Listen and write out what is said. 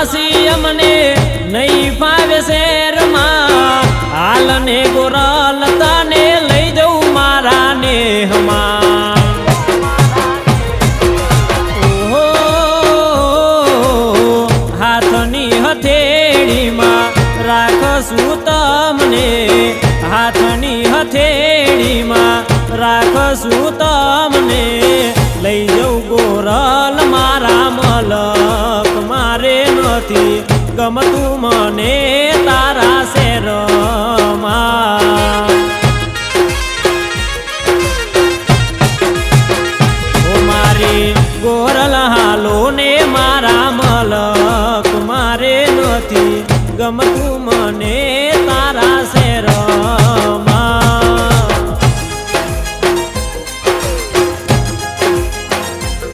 માસી અમને નહીં ફાવે શેરમાં. હાલને ગોરલ તાને લઈ જવું મારા નેહમાં. હાથની હથેળીમાં રાખશું તમને. હાથની હથેળીમાં રાખશું તમને. લઈ જવું ગોરલ મારા મલા નથી ગમતું મને તારા શેરમાં. મારી ગોરલ હાલો ને મારા મલક, મારે નથી ગમતું મને